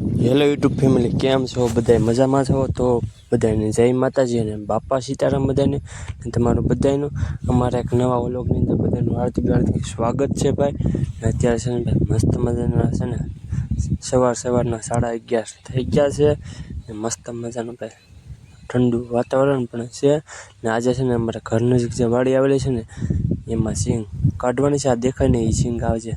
Hello YouTube family કેમ છો? બધાય મજામાં છો? તો બધાને જય માતાજી અને બાપા સીતારામ બધાને તમારું બધાનું અમારા એક નવા વ્લોગની અંદર બધાનું હાર્દિક હાર્દિક સ્વાગત છે ભાઈ. અને અત્યારે છે ને ભાઈ મસ્ત મજાના છે ને. સવાર સવારના સાડા અગિયાર થઈ ગયા છે. ને મસ્ત મજાનું ભાઈ ઠંડુ વાતાવરણ પણ છે. ને આજે છે ને અમારા ઘર નજીક જે વાડી આવેલી છે ને એમાં સિંગ કાઢવાની છે. આ દેખાય ને એ સિંગ આવે છે.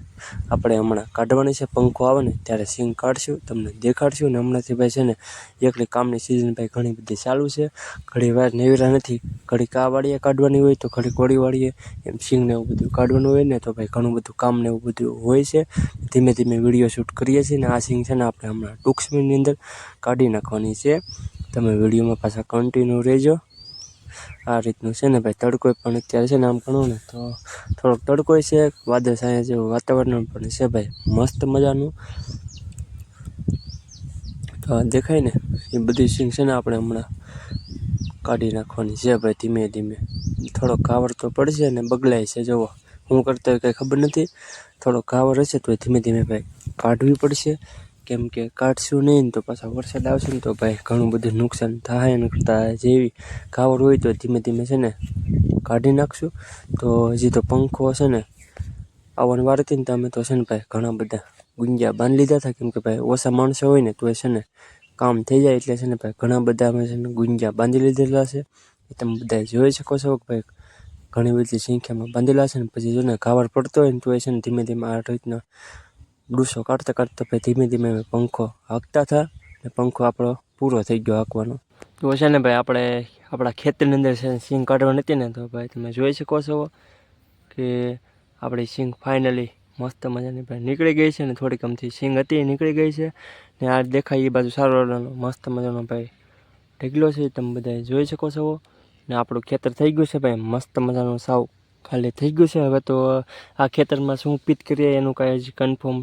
આપણે હમણાં કાઢવાની છે. પંખો આવે ને, ત્યારે સિંગ કાઢશું, તમને દેખાડશું. ને હમણાંથી ભાઈ છે ને, એકલી કામની સિઝન ભાઈ ઘણી બધી ચાલુ છે. ઘણી વાર નેવેરા નથી. ઘડીક આ વાળીએ કાઢવાની હોય તો ઘડીક વળી વાળીએ એમ સિંગને એવું બધું કાઢવાનું હોય ને, તો ભાઈ ઘણું બધું કામ ને એવું બધું હોય છે. ધીમે ધીમે વીડિયો શૂટ કરીએ છીએ ને, આ સિંગ છે ને, આપણે હમણાં ટૂંક સમયની અંદર કાઢી નાખવાની છે. તમે વિડીયોમાં પાછા કન્ટિન્યુ રહેજો. આ રીતનું છે ને ભાઈ, તડકો પણ અત્યારે છે ને આમ ગણો ને, તો થોડોક તડકો છે, વાદળ જેવું વાતાવરણ પણ છે ભાઈ, મસ્ત મજાનું. તો દેખાય ને, એ બધી સિંગ છે ને આપણે હમણાં કાઢી નાખવાની છે ભાઈ ધીમે ધીમે. થોડોક કાવર તો પડશે ને બગલાય છે, જુઓ. હું કરતો કંઈ ખબર નથી. થોડો કાવર હશે તો ધીમે ધીમે ભાઈ કાઢવી પડશે. કેમ કે કાઢશું નહીં તો પાછા વરસાદ આવશે ને તો ભાઈ ઘણું બધું નુકસાન થાય ને કરતાં જેવી કાવડ હોય તો ધીમે ધીમે છે ને કાઢી નાખશું. તો હજી તો પંખો છે ને, આવવાની વાર હતી ને તો અમે તો છે ને ભાઈ ઘણા બધા ગુંજ્યા બાંધી લીધા હતા. કેમ કે ભાઈ ઓછા માણસો હોય ને તો એ છે ને કામ થઈ જાય એટલે છે ને ભાઈ ઘણા બધા અમે છે ને ગુંજિયા બાંધી લીધેલા છે. તમે બધા જોઈ શકો છો કે ભાઈ ઘણી બધી સંખ્યામાં બાંધેલા છે ને, પછી જો ને કાવડ પડતો હોય ને તો એ છે ને ધીમે ધીમે આ રીતના ડૂસો કાઢતા કાઢતા ભાઈ ધીમે ધીમે પંખો હાંકતા હતા ને પંખો આપણો પૂરો થઈ ગયો હાંકવાનો. તો છે ને ભાઈ આપણે આપણા ખેતરની અંદર સિંગ કાઢવાની હતી ને તો ભાઈ તમે જોઈ શકો છો કે આપણી સિંગ ફાઇનલી મસ્ત મજાની ભાઈ નીકળી ગઈ છે ને થોડીક અમથી સિંગ હતી નીકળી ગઈ છે ને આ દેખાય એ બાજુ સારો મસ્ત મજાનો ભાઈ ઢગલો છે, તમે બધા જોઈ શકો છો. ને આપણું ખેતર થઈ ગયું છે ભાઈ, મસ્ત મજાનું સાવ ખાલી થઈ ગયું છે. હવે તો આ ખેતરમાં શું પીત કરીએ એનું કાંઈ જ કન્ફર્મ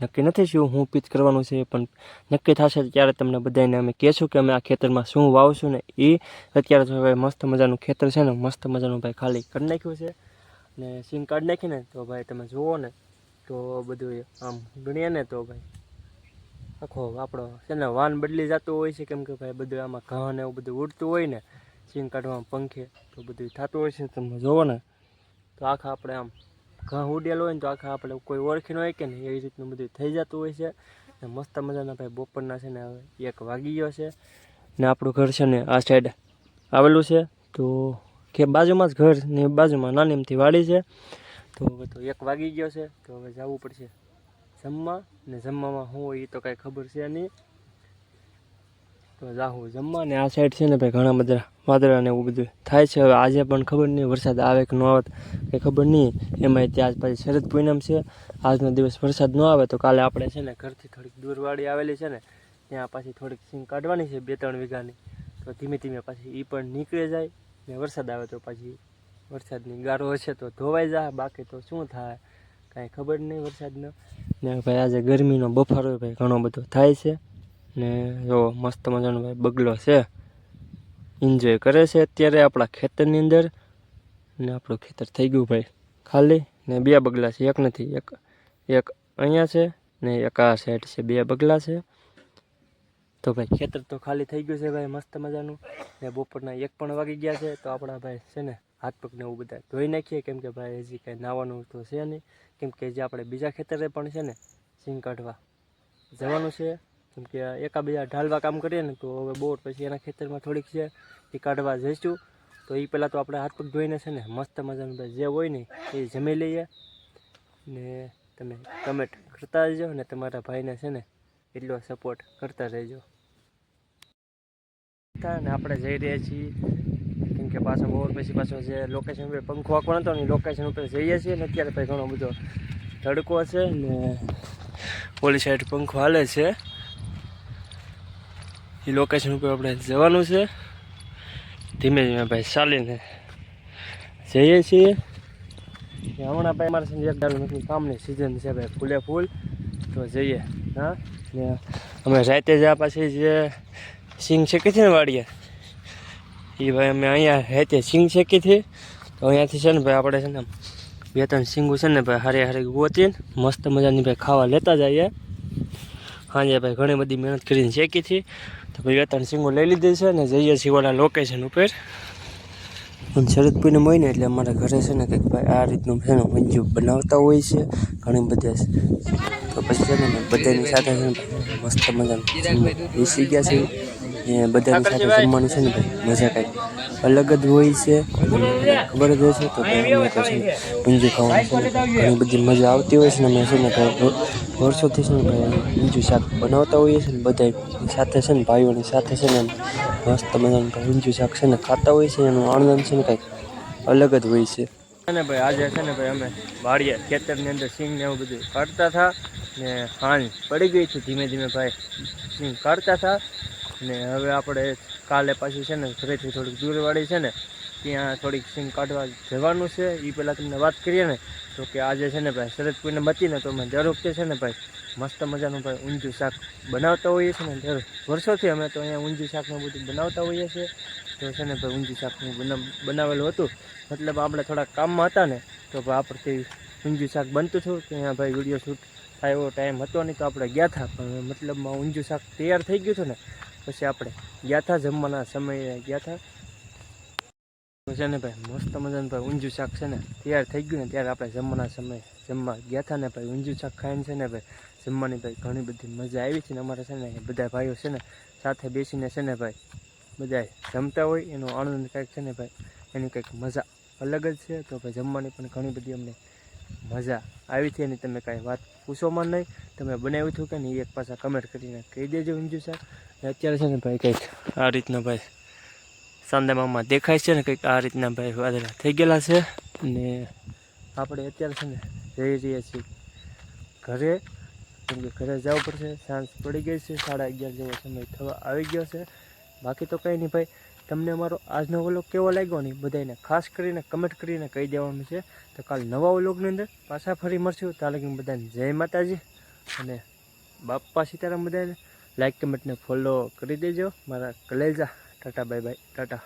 નક્કી નથી શું હું પીત કરવાનું છે, પણ નક્કી થશે ત્યારે તમને બધાને અમે કહેશું કે અમે આ ખેતરમાં શું વાવશું ને એ અત્યારે તો ભાઈ મસ્ત મજાનું ખેતર છે ને, મસ્ત મજાનું ભાઈ ખાલી કરી નાખ્યું છે. ને સિંગ કાઢી નાખીને તો ભાઈ તમે જુઓ ને, તો બધું આમ ગણીએ ને તો ભાઈ આખો આપણો છે ને, વાન બદલી જતું હોય છે, કેમ કે ભાઈ બધું આમાં ઘા ને એવું બધું ઉડતું હોય ને, સિંગ કાઢવામાં પંખે તો બધું થતું હોય છે, તમે જુઓ ને. તો આખા આપણે આમ ઘા ઉડેલો હોય ને તો આખા આપણે કોઈ ઓળખી ન હોય કે નહીં, એવી રીતનું બધું થઈ જતું હોય છે. ને મસ્ત મજાના ભાઈ બપોરના છે ને હવે એક વાગી ગયો છે. ને આપણું ઘર છે ને આ સાઈડ આવેલું છે. તો કે બાજુમાં જ ઘર ને બાજુમાં નાની એમથી વાડી છે. તો હવે તો એક વાગી ગયો છે. તો હવે જવું પડશે જમવા. ને જમવામાં હું હોય એ તો કાંઈ ખબર છે નહીં. તો જાહું જમવા ને આ સાઈડ છે ને ભાઈ ઘણા બધા વાદળા ને એવું બધું થાય છે. હવે આજે પણ ખબર નહીં, વરસાદ આવે કે ન આવે, કંઈ ખબર નહીં. એમાંય ત્યાં પછી શરદ પૂનમ છે. આજનો દિવસ વરસાદ ન આવે તો કાલે આપણે છે ને ઘરથી થોડીક દૂરવાળી આવેલી છે ને, ત્યાં પાછી થોડીક સિંગ કાઢવાની છે, બે ત્રણ વીઘાની. તો ધીમે ધીમે પાછી એ પણ નીકળી જાય. ને વરસાદ આવે તો પાછી વરસાદની ગારો હશે તો ધોવાઈ જાય બાકી તો શું થાય? કાંઈ ખબર નહીં વરસાદનો. ને ભાઈ આજે ગરમીનો બફારો ભાઈ ઘણો બધો થાય છે. ને જો મસ્ત મજાનો ભાઈ બગલો છે. એન્જોય કરે છે અત્યારે આપણા ખેતરની અંદર. ને આપણું ખેતર થઈ ગયું ભાઈ ખાલી. ને બે બગલા છે, એક નથી, એક એક અહીંયા છે ને એક આ સાઈડ છે, બે બગલા છે. તો ભાઈ ખેતર તો ખાલી થઈ ગયું છે ભાઈ મસ્ત મજાનું. ને બપોરના એક પણ વાગી ગયા છે, તો આપણા ભાઈ છે ને હાથ પગને એવું બધા ધોઈ નાખીએ. કેમ કે ભાઈ હજી કાંઈ નાવાનું તો છે નહીં. કેમ કે જે આપણે બીજા ખેતરે પણ છે ને સિંગ કાઢવા જવાનું છે. કેમ કે એકાબીજા ઢાલવા કામ કરીએ ને, તો હવે બોર પછી એના ખેતરમાં થોડીક છે એ કાઢવા જઈશું. તો એ પહેલાં તો આપણે હાથ પગ ધોઈને છે ને, મસ્ત મજાનું જે હોય ને, એ જમી લઈએ. ને તમે કમેન્ટ કરતા રહેજો ને, તમારા ભાઈને છે ને, એટલો સપોર્ટ કરતા રહેજો. ને આપણે જઈ રહ્યા છીએ, કેમ કે પાછો બોર પછી પાછો જે લોકેશન ઉપર પંખો આંકવાનો હતો ને લોકેશન ઉપર જઈએ છીએ ને, અત્યારે ભાઈ ઘણો બધો તડકો છે ને, ઓલી સાઈડ પંખો હાલે છે. એ લોકેશન ઉપર આપણે જવાનું છે. ધીમે ધીમે ભાઈ ચાલીને જઈએ છીએ. હમણાં ભાઈ મારે એક દારૂ નથી કામની સિઝન છે ભાઈ, ફૂલે ફૂલ. તો જઈએ, હા? ને અમે રાતે જ્યાં પાછી જે સિંગ શેકી છે ને વાડીએ, એ ભાઈ અમે અહીંયા રાતે સિંગ શેકી હતી તો અહીંયાથી છે ને ભાઈ આપણે છે ને બે ત્રણ સિંગું છે ને ભાઈ હારે હારે ગોતીને મસ્ત મજાની ભાઈ ખાવા લેતા જઈએ. હાજે ભાઈ ઘણી બધી મહેનત કરીને શેકી છે. તો ભાઈ બે સિંગો લઈ લીધી છે અને જઈએ છીએ ઓલા લોકેશન ઉપર. અને શરદ પૂનમ હોય એટલે અમારા ઘરે છે ને કંઈક ભાઈ આ રીતનું છે ને મંજુ બનાવતા હોય છે. ઘણી બધા તો પછી છે ને બધાની સાથે છે ને મસ્ત મજાનું. બેસી ગયા છે. એ બધાની સાથે જમવાનું છે ને ભાઈ મજા કાંઈક અલગ જ હોય છે ખબર જ છે તો ને ઊંધિયું ખાવાનું છે ઘણી બધી મજા આવતી હોય છે ને અમે છે ને વર્ષોથી છે ને ભાઈ ઊંધિયું શાક બનાવતા હોઈએ છીએ ને બધા સાથે છે ને ભાઈઓની સાથે છે ને મસ્ત મજાનું ઊંધિયું શાક છે ને ખાતા હોય છે એનું આનંદ છે ને કાંઈક અલગ જ હોય છે ને ભાઈ આજે છે ને ભાઈ અમે વાડીએ ખેતરની અંદર સિંગ ને એવું બધું કાઢતા હતા ને હાંજ પડી ગઈ છે ધીમે ધીમે ભાઈ સિંગ કાઢતા હતા ને હવે આપણે કાલે પાછી છે ને ઘરેથી થોડીક દૂરવાળી છે ને, ત્યાં થોડીક સીમ કાઢવા જવાનું છે. એ પહેલાં તમને વાત કરીએ ને, તો કે આજે છે ને ભાઈ શરદ કોઈને ને, તો અમે દર વખતે છે ને ભાઈ મસ્ત મજાનું ભાઈ ઊંધું શાક બનાવતા હોઈએ છીએ ને દર વર્ષોથી અમે તો અહીંયા ઊંધું શાકનું બધું બનાવતા હોઈએ છીએ. તો છે ને ભાઈ ઊંધું શાકનું બનાવેલું હતું. મતલબ આપણે થોડા કામમાં હતા ને, તો ભાઈ આપણથી ઊંધું શાક બનતું હતું તો અહીંયા ભાઈ વીડિયો શૂટ થાય એવો ટાઈમ હતો નહીં, તો આપણે ગયા હતા પણ મતલબમાં ઊંધું શાક તૈયાર થઈ ગયું હતું ને પછી આપણે ગયા હતા જમવાના સમયે, ગયા હતા છે ને ભાઈ, મસ્ત મજાનું ભાઈ ઊંજુ શાક છે ને, તૈયાર થઈ ગયું ને ત્યારે આપણે જમવાના સમયે જમવા ગયા હતા ને ભાઈ ઊંજુ શાક ખાઈને છે ને ભાઈ, જમવાની ભાઈ ઘણી બધી મજા આવી છે ને અમારે છે ને બધા ભાઈઓ છે ને, સાથે બેસીને છે ને ભાઈ, બધા જમતા હોય, એનો આનંદ કંઈક છે ને ભાઈ, એની કંઈક મજા અલગ જ છે. તો ભાઈ જમવાની પણ ઘણી બધી અમને મજા આવી છે એની તમે કાંઈ વાત પૂછોમાં નહીં. તમે બનાવ્યું હતું કે નહીં એક પાછા કમેન્ટ કરીને કહી દેજો ઊંધિયું શાક ને અત્યારે છે ને ભાઈ કંઈક આ રીતના ભાઈ સાંદામામાં દેખાય છે ને કંઈક આ રીતના ભાઈ વાદળા થઈ ગયેલા છે. ને આપણે અત્યારે છે ને જઈ રહ્યા છીએ ઘરે. કેમ કે ઘરે જવું પડશે, સાંજ પડી ગઈ છે, સાડા અગિયાર જેવો સમય થવા આવી ગયો છે. બાકી તો કંઈ નહીં ભાઈ. તમને અમારો આજનો વ્લોગ કેવો લાગ્યો ને બધાને ખાસ કરીને કમેન્ટ કરીને કહી દેવાનું છે. તો કાલ નવા વ્લોગની અંદર પાછા ફરી મળશું. ત્યાં લગીને બધાને જય માતાજી અને બાપા સીતારામ બધાને લાઈક કમેન્ટને ફોલો કરી દેજો. મારા કલેજા, ટાટા બાય બાય ટાટા.